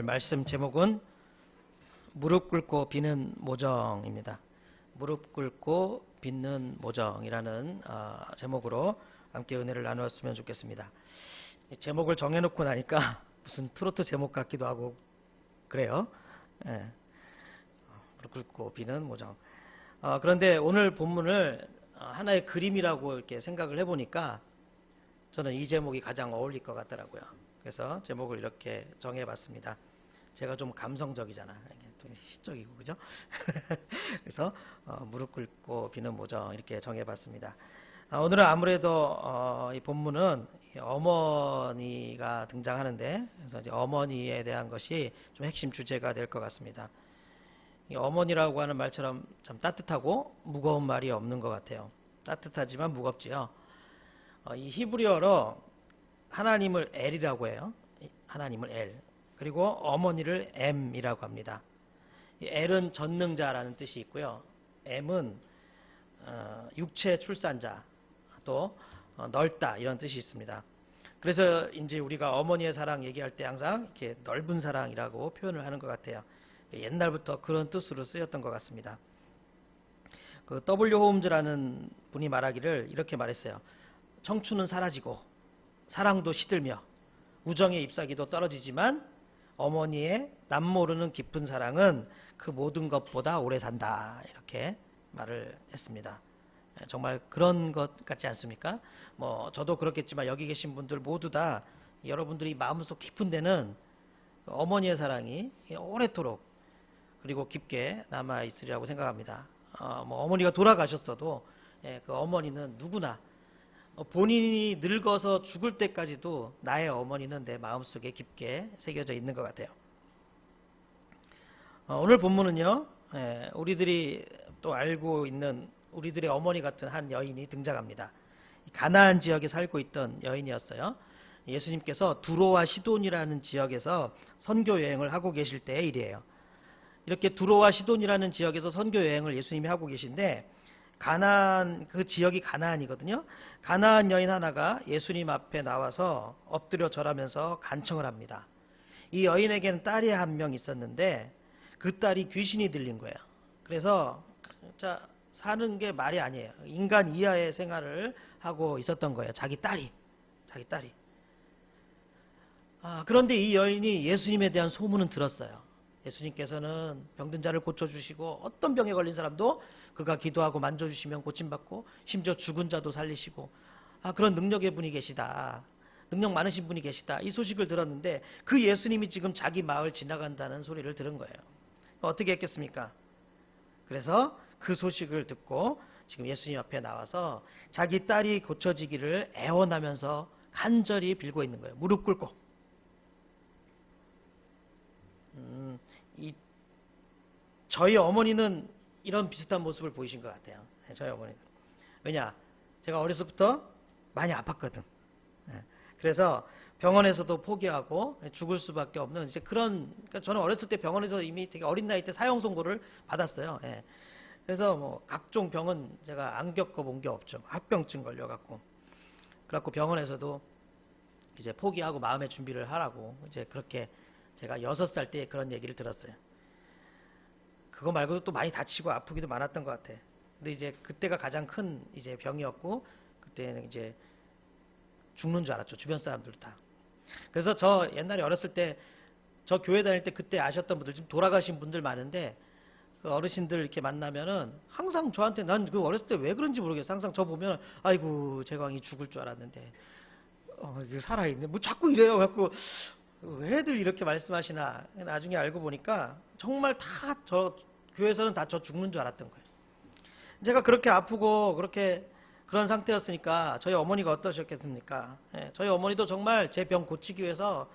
오늘 말씀 제목은 무릎 꿇고 비는 모정입니다. 무릎 꿇고 빚는 모정이라는 어, 제목으로 함께 은혜를 나누었으면 좋겠습니다. 이 제목을 정해놓고 나니까 무슨 트로트 제목 같기도 하고 그래요. 예. 어, 무릎 꿇고 비는 모정. 어, 그런데 오늘 본문을 어, 하나의 그림이라고 이렇게 생각을 해보니까 저는 이 제목이 가장 어울릴 것 같더라고요. 그래서 제목을 이렇게 정해봤습니다. 제가 좀 감성적이잖아. 시적이고 그죠? 그래서 어, 무릎 꿇고 비는 모정 이렇게 정해봤습니다. 아, 오늘은 아무래도 어, 이 본문은 이 어머니가 등장하는데 그래서 이제 어머니에 대한 것이 좀 핵심 주제가 될 것 같습니다. 이 어머니라고 하는 말처럼 참 따뜻하고 무거운 말이 없는 것 같아요. 따뜻하지만 무겁지요. 어, 이 히브리어로 하나님을 엘이라고 해요. 이 하나님을 엘. 그리고 어머니를 M이라고 합니다. 이 엘은 전능자라는 뜻이 있고요. M은 어, 육체 출산자, 또 어, 넓다 이런 뜻이 있습니다. 그래서 이제 우리가 어머니의 사랑 얘기할 때 항상 이렇게 넓은 사랑이라고 표현을 하는 것 같아요. 옛날부터 그런 뜻으로 쓰였던 것 같습니다. 그 W 홈즈라는 분이 말하기를 이렇게 말했어요. 청춘은 사라지고 사랑도 시들며 우정의 잎사귀도 떨어지지만 어머니의 남 모르는 깊은 사랑은 그 모든 것보다 오래 산다 이렇게 말을 했습니다. 예, 정말 그런 것 같지 않습니까? 뭐 저도 그렇겠지만 여기 계신 분들 모두 다 여러분들이 마음속 깊은 데는 어머니의 사랑이 오래도록 그리고 깊게 남아 있으리라고 생각합니다. 어, 뭐 어머니가 돌아가셨어도 예, 그 어머니는 누구나 어, 본인이 늙어서 죽을 때까지도 나의 어머니는 내 마음속에 깊게 새겨져 있는 것 같아요. 어, 오늘 본문은요, 예, 우리들이 또 알고 있는 우리들의 어머니 같은 한 여인이 등장합니다. 가나안 지역에 살고 있던 여인이었어요. 예수님께서 두로와 시돈이라는 지역에서 선교 여행을 하고 계실 때의 일이에요. 이렇게 두로와 시돈이라는 지역에서 선교 여행을 예수님이 하고 계신데 가나안 그 지역이 가나안이거든요. 가나안 여인 하나가 예수님 앞에 나와서 엎드려 절하면서 간청을 합니다. 이 여인에게는 딸이 한 명 있었는데 그 딸이 귀신이 들린 거예요. 그래서 자 사는 게 말이 아니에요. 인간 이하의 생활을 하고 있었던 거예요. 자기 딸이 자기 딸이. 아, 그런데 이 여인이 예수님에 대한 소문은 들었어요. 예수님께서는 병든 자를 고쳐주시고 어떤 병에 걸린 사람도 그가 기도하고 만져주시면 고침받고 심지어 죽은 자도 살리시고 아, 그런 능력의 분이 계시다. 능력 많으신 분이 계시다. 이 소식을 들었는데 그 예수님이 지금 자기 마을 지나간다는 소리를 들은 거예요. 어떻게 했겠습니까? 그래서 그 소식을 듣고 지금 예수님 앞에 나와서 자기 딸이 고쳐지기를 애원하면서 간절히 빌고 있는 거예요. 무릎 꿇고. 음, 이 저희 어머니는 이런 비슷한 모습을 보이신 것 같아요. 네, 저희 어머니는. 왜냐? 제가 어렸을 때부터 많이 아팠거든. 네, 그래서 병원에서도 포기하고 죽을 수밖에 없는 이제 그런 그러니까 저는 어렸을 때 병원에서 이미 되게 어린 나이 때 사형 선고를 받았어요. 예. 그래서 뭐 각종 병은 제가 안 겪어본 게 없죠. 합병증 걸려갖고 그래갖고 병원에서도 이제 포기하고 마음의 준비를 하라고 이제 그렇게 제가 여섯 살 때 그런 얘기를 들었어요. 그거 말고도 또 많이 다치고 아프기도 많았던 것 같아. 근데 이제 그때가 가장 큰 이제 병이었고 그때는 이제 죽는 줄 알았죠. 주변 사람들도 다. 그래서 저 옛날에 어렸을 때 저 교회 다닐 때 그때 아셨던 분들 지금 돌아가신 분들 많은데 그 어르신들 이렇게 만나면은 항상 저한테 난 그 어렸을 때 왜 그런지 모르겠어. 항상 저 보면 아이고 제광이 죽을 줄 알았는데 어 이게 살아있네. 뭐 자꾸 이래요. 갖고 왜들 이렇게 말씀하시나 나중에 알고 보니까 정말 다 저 교회에서는 다 저 죽는 줄 알았던 거예요. 제가 그렇게 아프고 그렇게 그런 상태였으니까 저희 어머니가 어떠셨겠습니까? 예, 저희 어머니도 정말 제 병 고치기 위해서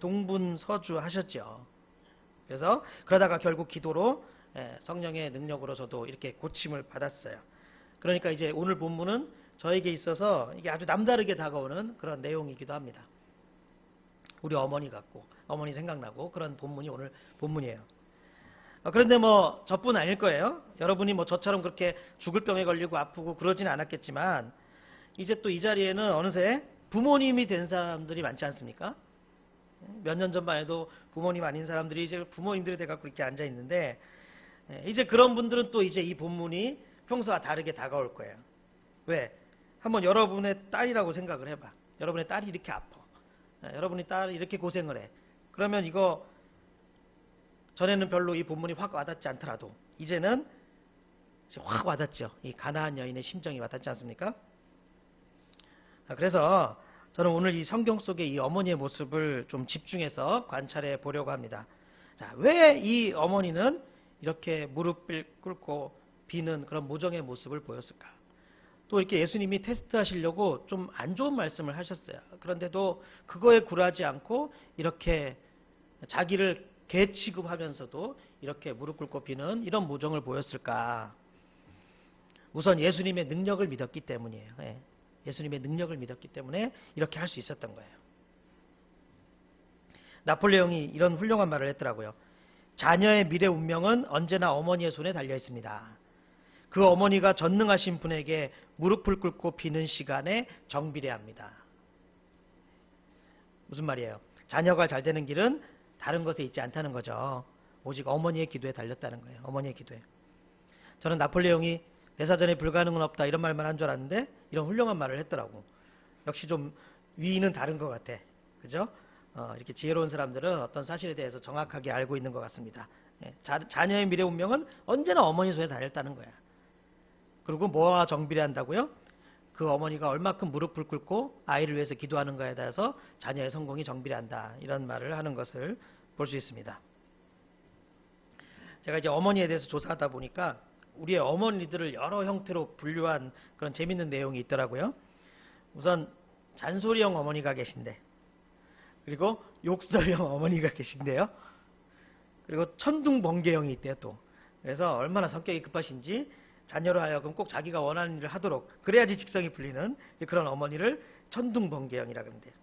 동분서주 하셨죠. 그래서 그러다가 결국 기도로 예, 성령의 능력으로 저도 이렇게 고침을 받았어요. 그러니까 이제 오늘 본문은 저에게 있어서 이게 아주 남다르게 다가오는 그런 내용이기도 합니다. 우리 어머니 같고 어머니 생각나고 그런 본문이 오늘 본문이에요. 어, 그런데 뭐 저뿐 아닐 거예요. 여러분이 뭐 저처럼 그렇게 죽을 병에 걸리고 아프고 그러진 않았겠지만 이제 또 이 자리에는 어느새 부모님이 된 사람들이 많지 않습니까? 몇 년 전만 해도 부모님 아닌 사람들이 이제 부모님들이 돼갖고 이렇게 앉아 있는데 예, 이제 그런 분들은 또 이제 이 본문이 평소와 다르게 다가올 거예요. 왜? 한번 여러분의 딸이라고 생각을 해봐. 여러분의 딸이 이렇게 아파. 예, 여러분의 딸이 이렇게 고생을 해. 그러면 이거 전에는 별로 이 본문이 확 와닿지 않더라도 이제는 이제 확 와닿죠. 이 가나안 여인의 심정이 와닿지 않습니까? 아, 그래서 저는 오늘 이 성경 속의 이 어머니의 모습을 좀 집중해서 관찰해 보려고 합니다. 자, 왜이 어머니는 이렇게 무릎을 꿇고 비는 그런 모정의 모습을 보였을까? 또 이렇게 예수님이 테스트 하시려고 좀 안 좋은 말씀을 하셨어요. 그런데도 그거에 굴하지 않고 이렇게 자기를 개 취급하면서도 이렇게 무릎 꿇고 비는 이런 모정을 보였을까? 우선 예수님의 능력을 믿었기 때문이에요. 예. 예수님의 능력을 믿었기 때문에 이렇게 할 수 있었던 거예요. 나폴레옹이 이런 훌륭한 말을 했더라고요. 자녀의 미래 운명은 언제나 어머니의 손에 달려 있습니다. 그 어머니가 전능하신 분에게 무릎을 꿇고 비는 시간에 정비례합니다. 무슨 말이에요? 자녀가 잘 되는 길은 다른 것에 있지 않다는 거죠. 오직 어머니의 기도에 달렸다는 거예요. 어머니의 기도에. 저는 나폴레옹이 내 사전에 불가능은 없다 이런 말만 한 줄 알았는데 이런 훌륭한 말을 했더라고. 역시 좀 위는 다른 것 같아. 그죠? 어, 이렇게 지혜로운 사람들은 어떤 사실에 대해서 정확하게 알고 있는 것 같습니다. 예, 자, 자녀의 미래 운명은 언제나 어머니 손에 달렸다는 거야. 그리고 뭐와 정비례 한다고요? 그 어머니가 얼마큼 무릎을 꿇고 아이를 위해서 기도하는가에 대해서 자녀의 성공이 정비례한다. 이런 말을 하는 것을 볼 수 있습니다. 제가 이제 어머니에 대해서 조사하다 보니까 우리의 어머니들을 여러 형태로 분류한 그런 재밌는 내용이 있더라고요. 우선 잔소리형 어머니가 계신데, 그리고 욕설형 어머니가 계신데요. 그리고 천둥 번개형이 있대요 또. 그래서 얼마나 성격이 급하신지 자녀로 하여금 꼭 자기가 원하는 일을 하도록 그래야지 직성이 풀리는 그런 어머니를 천둥번개형이라고 하는데요.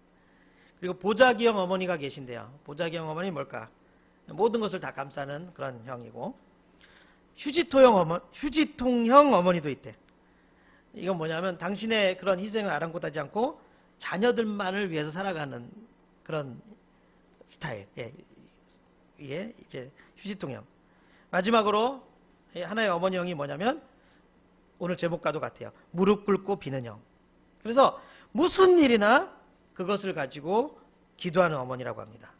그리고 보자기형 어머니가 계신데요. 보자기형 어머니 뭘까? 모든 것을 다 감싸는 그런 형이고 휴지토형 어머, 휴지통형 어머니도 있대. 이건 뭐냐면 당신의 그런 희생을 아랑곳하지 않고 자녀들만을 위해서 살아가는 그런 스타일. 예, 예 이제 휴지통형. 마지막으로 하나의 어머니 형이 뭐냐면 오늘 제목과도 같아요. 무릎 꿇고 비는 형. 그래서 무슨 일이나 그것을 가지고 기도하는 어머니라고 합니다.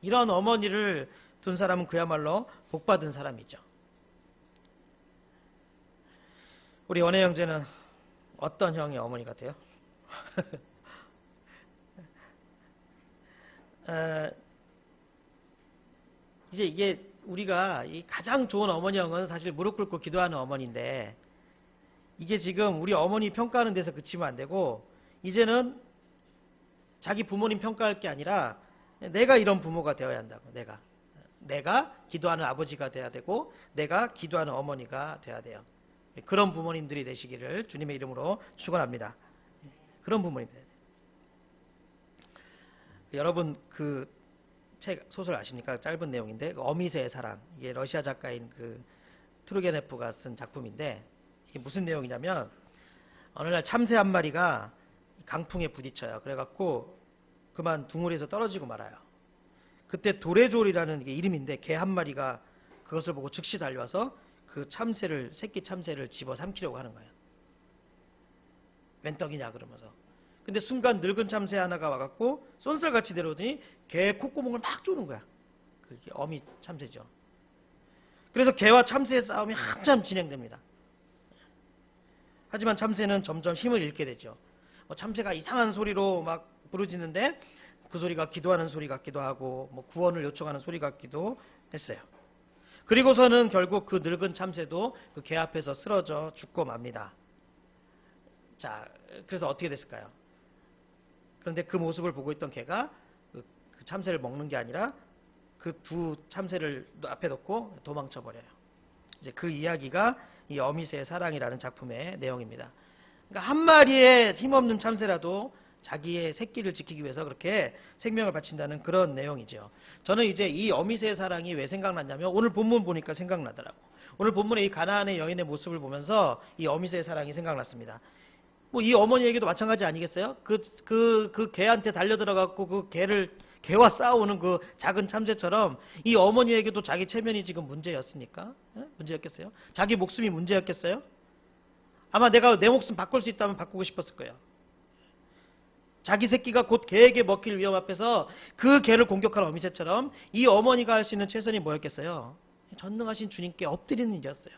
이런 어머니를 둔 사람은 그야말로 복받은 사람이죠. 우리 원혜 형제는 어떤 형의 어머니 같아요? 어, 이제 이게 우리가 이 가장 좋은 어머니 형은 사실 무릎 꿇고 기도하는 어머니인데 이게 지금 우리 어머니 평가하는 데서 그치면 안 되고 이제는 자기 부모님 평가할 게 아니라 내가 이런 부모가 되어야 한다고 내가 내가 기도하는 아버지가 돼야 되고 내가 기도하는 어머니가 돼야 돼요. 그런 부모님들이 되시기를 주님의 이름으로 축원합니다. 그런 부모님 돼야 돼요. 여러분 그 책 소설 아십니까? 짧은 내용인데 그 어미새의 사랑 이게 러시아 작가인 그 트루게네프가 쓴 작품인데 이게 무슨 내용이냐면 어느 날 참새 한 마리가 강풍에 부딪혀요. 그래갖고 그만 둥우리에서 떨어지고 말아요. 그때 도레졸이라는 게 이름인데 개 한 마리가 그것을 보고 즉시 달려와서 그 참새를 새끼 참새를 집어 삼키려고 하는 거예요. 웬 떡이냐 그러면서. 근데 순간 늙은 참새 하나가 와갖고 쏜살같이 내려오더니 개 콧구멍을 막 쪼는 거야. 그게 어미 참새죠. 그래서 개와 참새의 싸움이 한참 진행됩니다. 하지만 참새는 점점 힘을 잃게 되죠. 뭐 참새가 이상한 소리로 막 부르짖는데 그 소리가 기도하는 소리 같기도 하고 뭐 구원을 요청하는 소리 같기도 했어요. 그리고서는 결국 그 늙은 참새도 그 개 앞에서 쓰러져 죽고 맙니다. 자, 그래서 어떻게 됐을까요? 그런데 그 모습을 보고 있던 개가 그, 그 참새를 먹는 게 아니라 그 두 참새를 앞에 놓고 도망쳐 버려요. 이제 그 이야기가 이 어미새의 사랑이라는 작품의 내용입니다. 그러니까 한 마리의 힘없는 참새라도 자기의 새끼를 지키기 위해서 그렇게 생명을 바친다는 그런 내용이죠. 저는 이제 이 어미새의 사랑이 왜 생각났냐면 오늘 본문 보니까 생각나더라고. 오늘 본문의 이 가나안의 여인의 모습을 보면서 이 어미새의 사랑이 생각났습니다. 뭐 이 어머니에게도 마찬가지 아니겠어요? 그 그 그 개한테 달려 들어갔고 그 개를 개와 싸우는 그 작은 참새처럼 이 어머니에게도 자기 체면이 지금 문제였습니까? 예? 문제였겠어요? 자기 목숨이 문제였겠어요? 아마 내가 내 목숨 바꿀 수 있다면 바꾸고 싶었을 거예요. 자기 새끼가 곧 개에게 먹힐 위험 앞에서 그 개를 공격하는 어미새처럼 이 어머니가 할 수 있는 최선이 뭐였겠어요? 전능하신 주님께 엎드리는 일이었어요.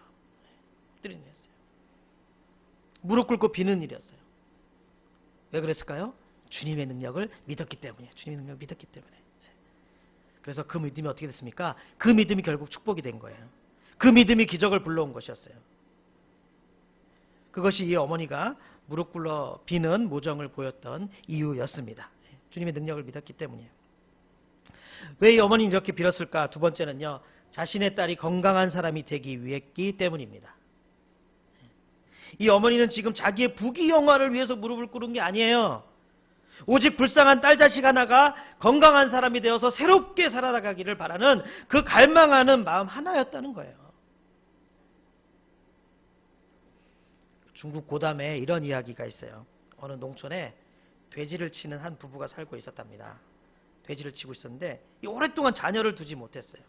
엎드리는 일이었어요. 무릎 꿇고 비는 일이었어요. 왜 그랬을까요? 주님의 능력을 믿었기 때문이에요. 주님의 능력을 믿었기 때문에. 그래서 그 믿음이 어떻게 됐습니까? 그 믿음이 결국 축복이 된 거예요. 그 믿음이 기적을 불러온 것이었어요. 그것이 이 어머니가 무릎 꿇어 비는 모정을 보였던 이유였습니다. 주님의 능력을 믿었기 때문이에요. 왜 이 어머니는 이렇게 빌었을까? 두 번째는요. 자신의 딸이 건강한 사람이 되기 위했기 때문입니다. 이 어머니는 지금 자기의 부귀 영화를 위해서 무릎을 꿇은 게 아니에요. 오직 불쌍한 딸 자식 하나가 건강한 사람이 되어서 새롭게 살아가기를 바라는 그 갈망하는 마음 하나였다는 거예요. 중국 고담에 이런 이야기가 있어요. 어느 농촌에 돼지를 치는 한 부부가 살고 있었답니다. 돼지를 치고 있었는데 이 오랫동안 자녀를 두지 못했어요.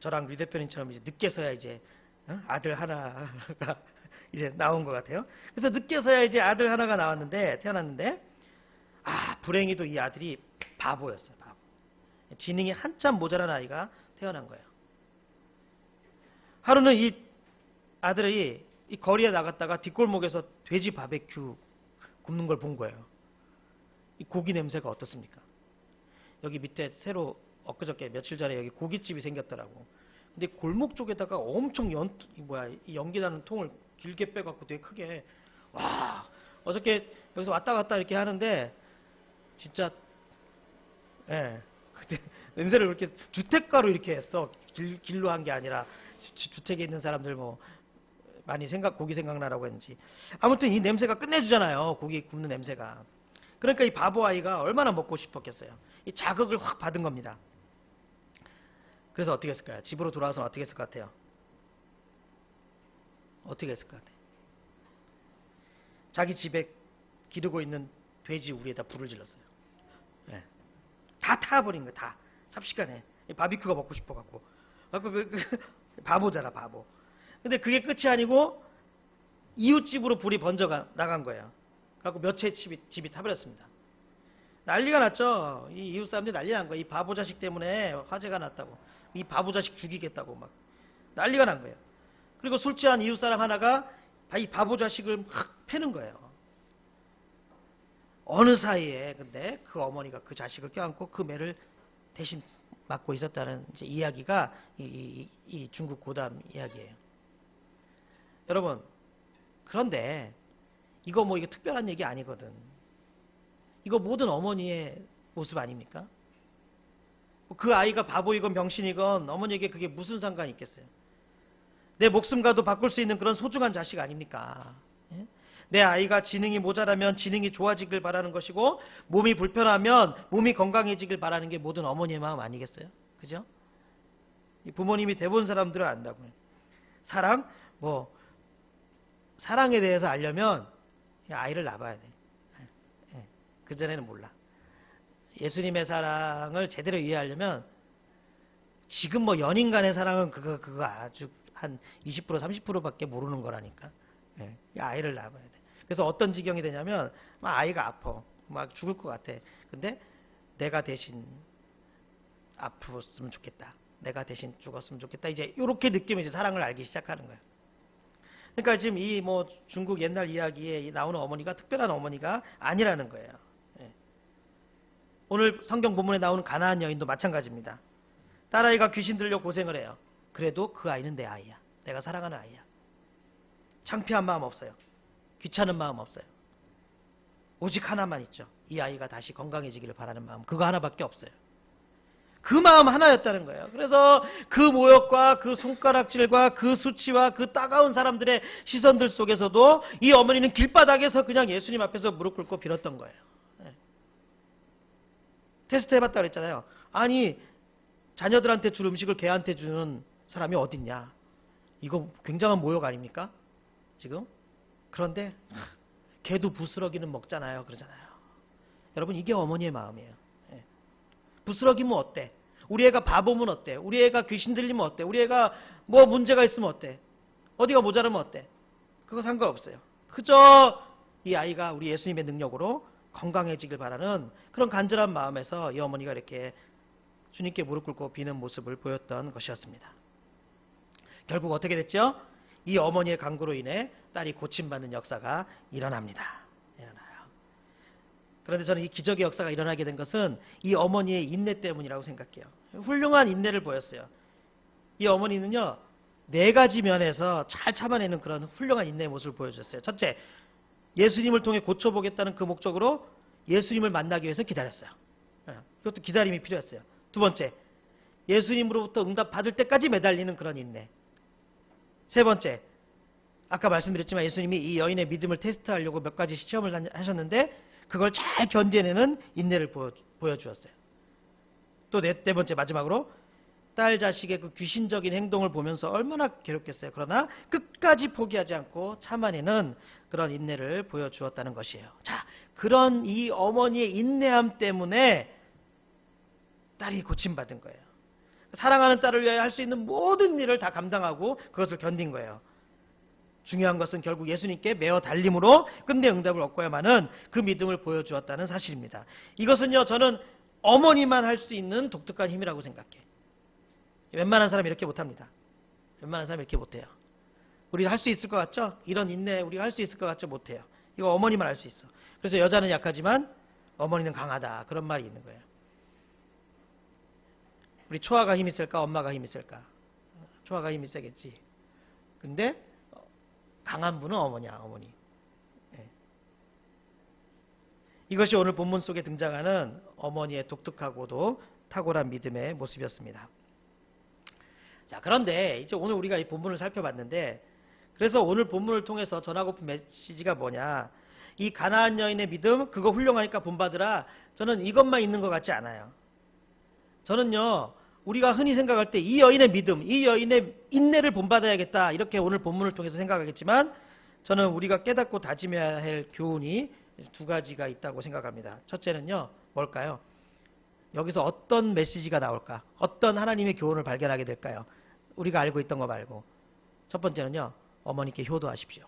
저랑 류 대표님처럼 이제 늦게서야 이제 어? 아들 하나가 이제 나온 것 같아요. 그래서 늦게서야 이제 아들 하나가 나왔는데 태어났는데 아 불행히도 이 아들이 바보였어요. 바보. 지능이 한참 모자란 아이가 태어난 거예요. 하루는 이 아들이 이 거리에 나갔다가 뒷골목에서 돼지 바베큐 굽는 걸 본 거예요. 이 고기 냄새가 어떻습니까? 여기 밑에 새로 엊그저께 며칠 전에 여기 고깃집이 생겼더라고. 근데 골목 쪽에다가 엄청 연, 이 뭐야, 이 연기 나는 통을 길게 빼갖고 되게 크게, 와, 어저께 여기서 왔다 갔다 이렇게 하는데, 진짜, 예, 그때 냄새를 그렇게 주택가로 이렇게 했어. 길, 길로 한 게 아니라, 주, 주택에 있는 사람들 뭐, 많이 생각, 고기 생각나라고 했는지. 아무튼 이 냄새가 끝내주잖아요. 고기 굽는 냄새가. 그러니까 이 바보 아이가 얼마나 먹고 싶었겠어요. 이 자극을 확 받은 겁니다. 그래서 어떻게 했을까요? 집으로 돌아와서 어떻게 했을 것 같아요? 어떻게 했을 것 같아요? 자기 집에 기르고 있는 돼지 우리에다 불을 질렀어요. 예. 다 타버린 거야, 다. 삽시간에. 이 바비큐가 먹고 싶어갖고. 그, 그, 바보잖아, 바보. 근데 그게 끝이 아니고, 이웃집으로 불이 번져 가- 나간 거예요. 그래갖고 몇 채 집이, 집이 타버렸습니다. 난리가 났죠. 이 이웃 사람들이 난리 난 거예요. 이 바보 자식 때문에 화재가 났다고. 이 바보 자식 죽이겠다고 막 난리가 난 거예요. 그리고 술 취한 이웃 사람 하나가 이 바보 자식을 막 패는 거예요. 어느 사이에 근데 그 어머니가 그 자식을 껴안고 그 매를 대신 맡고 있었다는 이야기가 이, 이- 이 중국 고담 이야기예요. 여러분 그런데 이거 뭐 이게 특별한 얘기 아니거든. 이거 모든 어머니의 모습 아닙니까? 그 아이가 바보이건 병신이건 어머니에게 그게 무슨 상관이 있겠어요? 내 목숨과도 바꿀 수 있는 그런 소중한 자식 아닙니까? 예? 내 아이가 지능이 모자라면 지능이 좋아지길 바라는 것이고 몸이 불편하면 몸이 건강해지길 바라는 게 모든 어머니의 마음 아니겠어요? 그죠? 이 부모님이 대부분 사람들은 안다고요. 사랑 뭐 사랑에 대해서 알려면 아이를 낳아야 돼. 예. 그 전에는 몰라. 예수님의 사랑을 제대로 이해하려면 지금 뭐 연인 간의 사랑은 그거 그거 아주 한 20% 30%밖에 모르는 거라니까. 예. 이 아이를 낳아야 돼. 그래서 어떤 지경이 되냐면 막 아이가 아파. 막 죽을 것 같아. 근데 내가 대신 아프었으면 좋겠다. 내가 대신 죽었으면 좋겠다. 이제 이렇게 느끼면 이제 사랑을 알기 시작하는 거야. 그러니까 지금 이 뭐 중국 옛날 이야기에 이 나오는 어머니가 특별한 어머니가 아니라는 거예요. 예. 오늘 성경 본문에 나오는 가나안 여인도 마찬가지입니다. 딸아이가 귀신 들려 고생을 해요. 그래도 그 아이는 내 아이야. 내가 사랑하는 아이야. 창피한 마음 없어요. 귀찮은 마음 없어요. 오직 하나만 있죠. 이 아이가 다시 건강해지기를 바라는 마음. 그거 하나밖에 없어요. 그 마음 하나였다는 거예요. 그래서 그 모욕과 그 손가락질과 그 수치와 그 따가운 사람들의 시선들 속에서도 이 어머니는 길바닥에서 그냥 예수님 앞에서 무릎 꿇고 빌었던 거예요. 예. 테스트 해봤다 그랬잖아요. 아니 자녀들한테 줄 음식을 개한테 주는 사람이 어딨냐? 이거 굉장한 모욕 아닙니까? 지금? 그런데 개도 부스러기는 먹잖아요. 그러잖아요. 여러분 이게 어머니의 마음이에요. 부스러기면 어때? 우리 애가 바보면 어때? 우리 애가 귀신 들리면 어때? 우리 애가 뭐 문제가 있으면 어때? 어디가 모자라면 어때? 그거 상관없어요. 그저 이 아이가 우리 예수님의 능력으로 건강해지길 바라는 그런 간절한 마음에서 이 어머니가 이렇게 주님께 무릎 꿇고 비는 모습을 보였던 것이었습니다. 결국 어떻게 됐죠? 이 어머니의 강구로 인해 딸이 고침받는 역사가 일어납니다. 일어나요. 그런데 저는 이 기적의 역사가 일어나게 된 것은 이 어머니의 인내 때문이라고 생각해요. 훌륭한 인내를 보였어요. 이 어머니는요, 네 가지 면에서 잘 참아내는 그런 훌륭한 인내의 모습을 보여줬어요. 첫째, 예수님을 통해 고쳐보겠다는 그 목적으로 예수님을 만나기 위해서 기다렸어요. 예, 이것도 기다림이 필요했어요. 두 번째, 예수님으로부터 응답 받을 때까지 매달리는 그런 인내. 세 번째, 아까 말씀드렸지만 예수님이 이 여인의 믿음을 테스트하려고 몇 가지 시험을 하셨는데 그걸 잘 견뎌내는 인내를 보여, 보여주었어요. 또 네, 네 번째 마지막으로 딸 자식의 그 귀신적인 행동을 보면서 얼마나 괴롭겠어요. 그러나 끝까지 포기하지 않고 참아내는 그런 인내를 보여주었다는 것이에요. 자, 그런 이 어머니의 인내함 때문에 딸이 고침받은 거예요. 사랑하는 딸을 위하여 할 수 있는 모든 일을 다 감당하고 그것을 견딘 거예요. 중요한 것은 결국 예수님께 매어 달림으로 끝내 응답을 얻고야만은 그 믿음을 보여주었다는 사실입니다. 이것은요, 저는 어머니만 할 수 있는 독특한 힘이라고 생각해. 웬만한 사람이 이렇게 못합니다. 웬만한 사람이 이렇게 못해요. 우리가 할수 있을 것 같죠? 이런 인내 우리가 할 수 있을 것 같죠? 못해요. 이거 어머니만 할 수 있어. 그래서 여자는 약하지만 어머니는 강하다. 그런 말이 있는 거예요. 우리 초아가 힘이 쓸까? 엄마가 힘이 쓸까? 초아가 힘이 세겠지. 근데 강한 분은 어머니야, 어머니. 네. 이것이 오늘 본문 속에 등장하는 어머니의 독특하고도 탁월한 믿음의 모습이었습니다. 자, 그런데 이제 오늘 우리가 이 본문을 살펴봤는데 그래서 오늘 본문을 통해서 전하고픈 메시지가 뭐냐? 이 가나안 여인의 믿음 그거 훌륭하니까 본받으라. 저는 이것만 있는 것 같지 않아요. 저는요. 우리가 흔히 생각할 때 이 여인의 믿음, 이 여인의 인내를 본받아야겠다. 이렇게 오늘 본문을 통해서 생각하겠지만 저는 우리가 깨닫고 다짐해야 할 교훈이 두 가지가 있다고 생각합니다. 첫째는요. 뭘까요? 여기서 어떤 메시지가 나올까? 어떤 하나님의 교훈을 발견하게 될까요? 우리가 알고 있던 거 말고. 첫 번째는요. 어머니께 효도하십시오.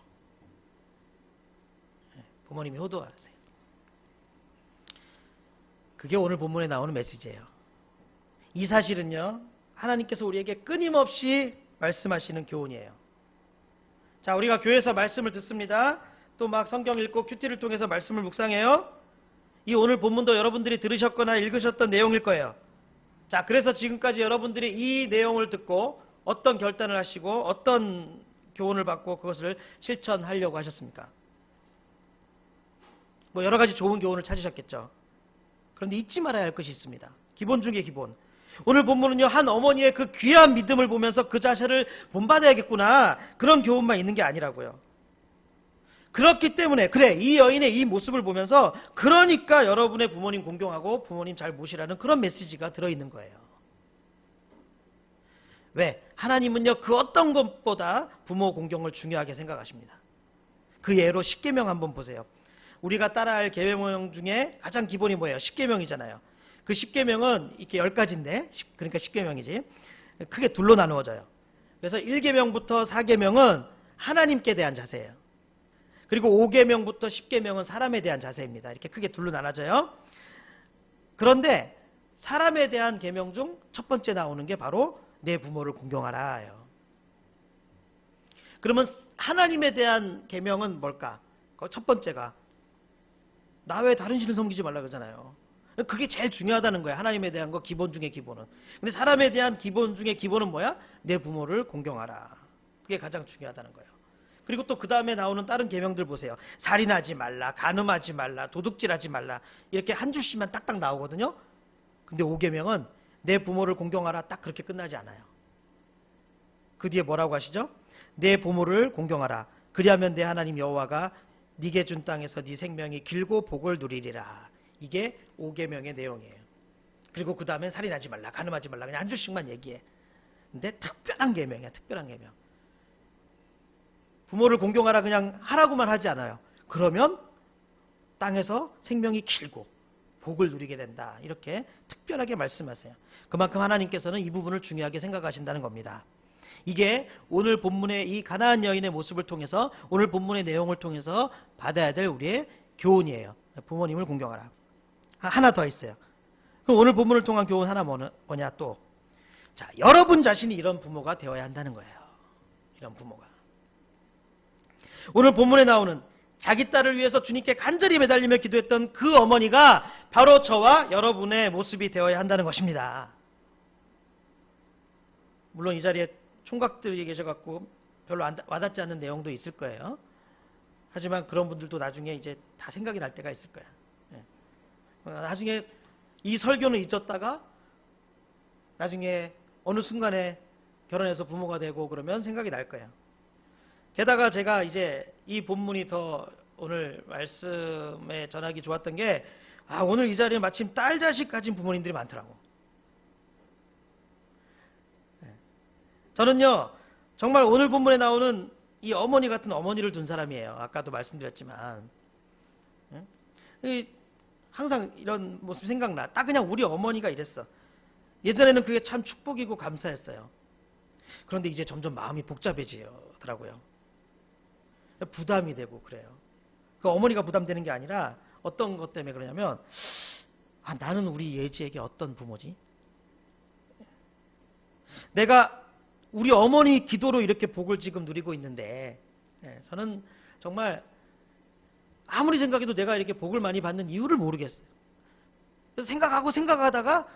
네, 부모님이 효도하세요. 그게 오늘 본문에 나오는 메시지예요. 이 사실은요. 하나님께서 우리에게 끊임없이 말씀하시는 교훈이에요. 자, 우리가 교회에서 말씀을 듣습니다. 또 막 성경 읽고 큐티를 통해서 말씀을 묵상해요. 이 오늘 본문도 여러분들이 들으셨거나 읽으셨던 내용일 거예요. 자, 그래서 지금까지 여러분들이 이 내용을 듣고 어떤 결단을 하시고 어떤 교훈을 받고 그것을 실천하려고 하셨습니까? 뭐 여러 가지 좋은 교훈을 찾으셨겠죠. 그런데 잊지 말아야 할 것이 있습니다. 기본 중에 기본. 오늘 본문은요, 한 어머니의 그 귀한 믿음을 보면서 그 자세를 본받아야겠구나. 그런 교훈만 있는 게 아니라고요. 그렇기 때문에, 그래, 이 여인의 이 모습을 보면서, 그러니까 여러분의 부모님 공경하고 부모님 잘 모시라는 그런 메시지가 들어있는 거예요. 왜? 하나님은요, 그 어떤 것보다 부모 공경을 중요하게 생각하십니다. 그 예로 10계명 한번 보세요. 우리가 따라할 계명 중에 가장 기본이 뭐예요? 10계명이잖아요. 그 10계명은 이렇게 10가지인데, 그러니까 10계명이지. 크게 둘로 나누어져요. 그래서 1계명부터 4계명은 하나님께 대한 자세예요. 그리고 5계명부터 10계명은 사람에 대한 자세입니다. 이렇게 크게 둘로 나눠져요. 그런데 사람에 대한 계명 중 첫 번째 나오는 게 바로 내 부모를 공경하라요. 그러면 하나님에 대한 계명은 뭘까? 그첫 번째가 나 외에 다른 신을 섬기지 말라 그러잖아요. 그게 제일 중요하다는 거예요. 하나님에 대한 거 기본 중에 기본은. 근데 사람에 대한 기본 중에 기본은 뭐야? 내 부모를 공경하라. 그게 가장 중요하다는 거예요. 그리고 또 그 다음에 나오는 다른 계명들 보세요. 살인하지 말라, 간음하지 말라, 도둑질하지 말라. 이렇게 한 줄씩만 딱딱 나오거든요. 근데 5계명은 내 부모를 공경하라 딱 그렇게 끝나지 않아요. 그 뒤에 뭐라고 하시죠? 내 부모를 공경하라. 그리하면 내 하나님 여호와가 네게 준 땅에서 네 생명이 길고 복을 누리리라. 이게 5계명의 내용이에요. 그리고 그 다음에 살인하지 말라, 간음하지 말라. 그냥 한 줄씩만 얘기해. 근데 특별한 계명이야, 특별한 계명. 부모를 공경하라 그냥 하라고만 하지 않아요. 그러면 땅에서 생명이 길고 복을 누리게 된다. 이렇게 특별하게 말씀하세요. 그만큼 하나님께서는 이 부분을 중요하게 생각하신다는 겁니다. 이게 오늘 본문의 이 가나안 여인의 모습을 통해서 오늘 본문의 내용을 통해서 받아야 될 우리의 교훈이에요. 부모님을 공경하라. 아, 하나 더 있어요. 그럼 오늘 본문을 통한 교훈 하나 뭐냐, 또. 자, 여러분 자신이 이런 부모가 되어야 한다는 거예요. 이런 부모가. 오늘 본문에 나오는 자기 딸을 위해서 주님께 간절히 매달리며 기도했던 그 어머니가 바로 저와 여러분의 모습이 되어야 한다는 것입니다. 물론 이 자리에 총각들이 계셔갖고 별로 안- 와닿지 않는 내용도 있을 거예요. 하지만 그런 분들도 나중에 이제 다 생각이 날 때가 있을 거야. 예. 어, 나중에 이 설교는 잊었다가 나중에 어느 순간에 결혼해서 부모가 되고 그러면 생각이 날 거예요. 게다가 제가 이제 이 본문이 더 오늘 말씀에 전하기 좋았던 게, 아, 오늘 이 자리에 마침 딸 자식 가진 부모님들이 많더라고. 네. 저는요, 정말 오늘 본문에 나오는 이 어머니 같은 어머니를 둔 사람이에요. 아까도 말씀드렸지만. 항상 이런 모습이 생각나. 딱 그냥 우리 어머니가 이랬어. 예전에는 그게 참 축복이고 감사했어요. 그런데 이제 점점 마음이 복잡해지더라고요. 부담이 되고 그래요. 그 어머니가 부담되는 게 아니라 어떤 것 때문에 그러냐면 아, 나는 우리 예지에게 어떤 부모지? 내가 우리 어머니 기도로 이렇게 복을 지금 누리고 있는데 예, 저는 정말 아무리 생각해도 내가 이렇게 복을 많이 받는 이유를 모르겠어요. 그래서 생각하고 생각하다가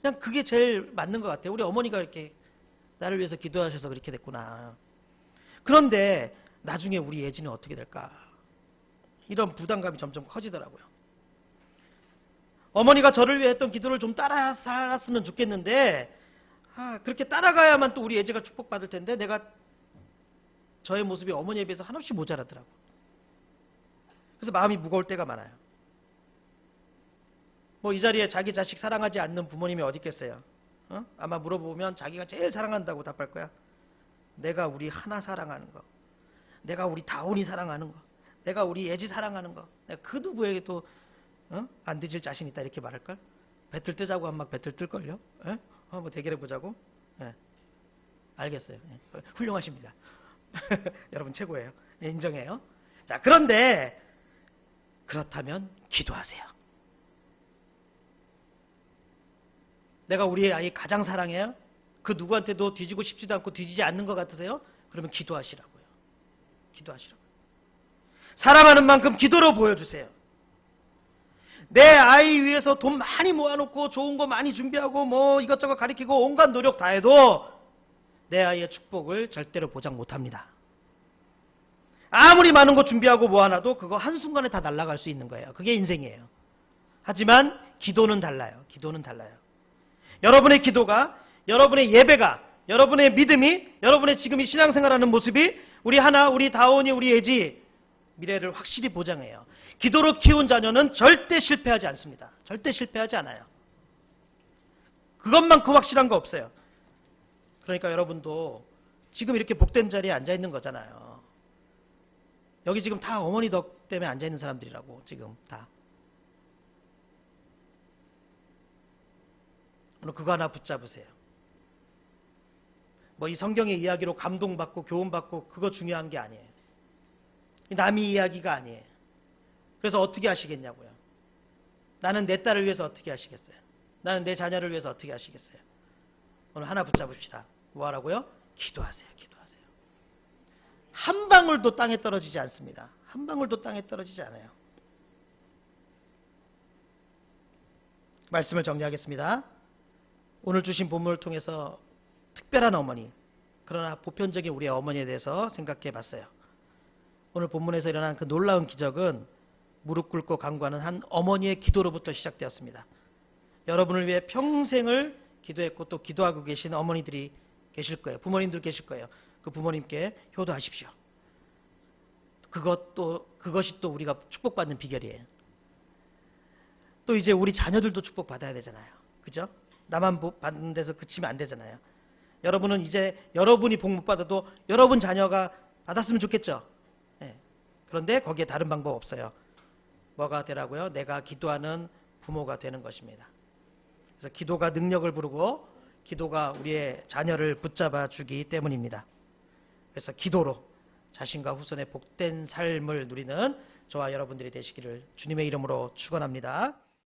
그냥 그게 제일 맞는 것 같아요. 우리 어머니가 이렇게 나를 위해서 기도하셔서 그렇게 됐구나. 그런데 나중에 우리 예지는 어떻게 될까? 이런 부담감이 점점 커지더라고요. 어머니가 저를 위해 했던 기도를 좀 따라 살았으면 좋겠는데, 아, 그렇게 따라가야만 또 우리 예지가 축복받을 텐데, 내가 저의 모습이 어머니에 비해서 한없이 모자라더라고. 그래서 마음이 무거울 때가 많아요. 뭐 이 자리에 자기 자식 사랑하지 않는 부모님이 어디 있겠어요? 어? 아마 물어보면 자기가 제일 사랑한다고 답할 거야. 내가 우리 하나 사랑하는 거. 내가 우리 다운이 사랑하는 거. 내가 우리 예지 사랑하는 거. 내가 그 누구에게도 어? 안 뒤질 자신 있다 이렇게 말할걸? 배틀 뜨자고 하면 막 배틀 뜰걸요? 예? 한번 대결해 보자고? 예. 알겠어요. 예. 훌륭하십니다. 여러분 최고예요. 예, 인정해요. 자, 그런데 그렇다면 기도하세요. 내가 우리 아이 가장 사랑해요? 그 누구한테도 뒤지고 싶지도 않고 뒤지지 않는 것 같으세요? 그러면 기도하시라고요. 기도하시라고요. 사랑하는 만큼 기도로 보여주세요. 내 아이 위해서 돈 많이 모아놓고 좋은 거 많이 준비하고 뭐 이것저것 가리키고 온갖 노력 다 해도 내 아이의 축복을 절대로 보장 못합니다. 아무리 많은 거 준비하고 모아놔도 그거 한순간에 다 날아갈 수 있는 거예요. 그게 인생이에요. 하지만 기도는 달라요. 기도는 달라요. 여러분의 기도가, 여러분의 예배가, 여러분의 믿음이, 여러분의 지금 이 신앙생활하는 모습이 우리 하나, 우리 다온이, 우리 예지 미래를 확실히 보장해요. 기도로 키운 자녀는 절대 실패하지 않습니다. 절대 실패하지 않아요. 그것만큼 확실한 거 없어요. 그러니까 여러분도 지금 이렇게 복된 자리에 앉아 있는 거잖아요. 여기 지금 다 어머니 덕 때문에 앉아 있는 사람들이라고 지금 다. 그거 하나 붙잡으세요. 뭐 이 성경의 이야기로 감동받고 교훈받고 그거 중요한 게 아니에요. 이 남의 이야기가 아니에요. 그래서 어떻게 하시겠냐고요. 나는 내 딸을 위해서 어떻게 하시겠어요? 나는 내 자녀를 위해서 어떻게 하시겠어요? 오늘 하나 붙잡읍시다. 뭐 하라고요? 기도하세요. 기도하세요. 한 방울도 땅에 떨어지지 않습니다. 한 방울도 땅에 떨어지지 않아요. 말씀을 정리하겠습니다. 오늘 주신 본문을 통해서 특별한 어머니, 그러나 보편적인 우리의 어머니에 대해서 생각해 봤어요. 오늘 본문에서 일어난 그 놀라운 기적은 무릎 꿇고 간구하는 한 어머니의 기도로부터 시작되었습니다. 여러분을 위해 평생을 기도했고 또 기도하고 계신 어머니들이 계실 거예요. 부모님들 계실 거예요. 그 부모님께 효도하십시오. 그것도 그것이 또 우리가 축복받는 비결이에요. 또 이제 우리 자녀들도 축복 받아야 되잖아요. 그죠? 나만 복 받는 데서 그치면 안 되잖아요. 여러분은 이제 여러분이 복 못 받아도 여러분 자녀가 받았으면 좋겠죠. 예. 그런데 거기에 다른 방법 없어요. 뭐가 되라고요? 내가 기도하는 부모가 되는 것입니다. 그래서 기도가 능력을 부르고 기도가 우리의 자녀를 붙잡아 주기 때문입니다. 그래서 기도로 자신과 후손의 복된 삶을 누리는 저와 여러분들이 되시기를 주님의 이름으로 축원합니다.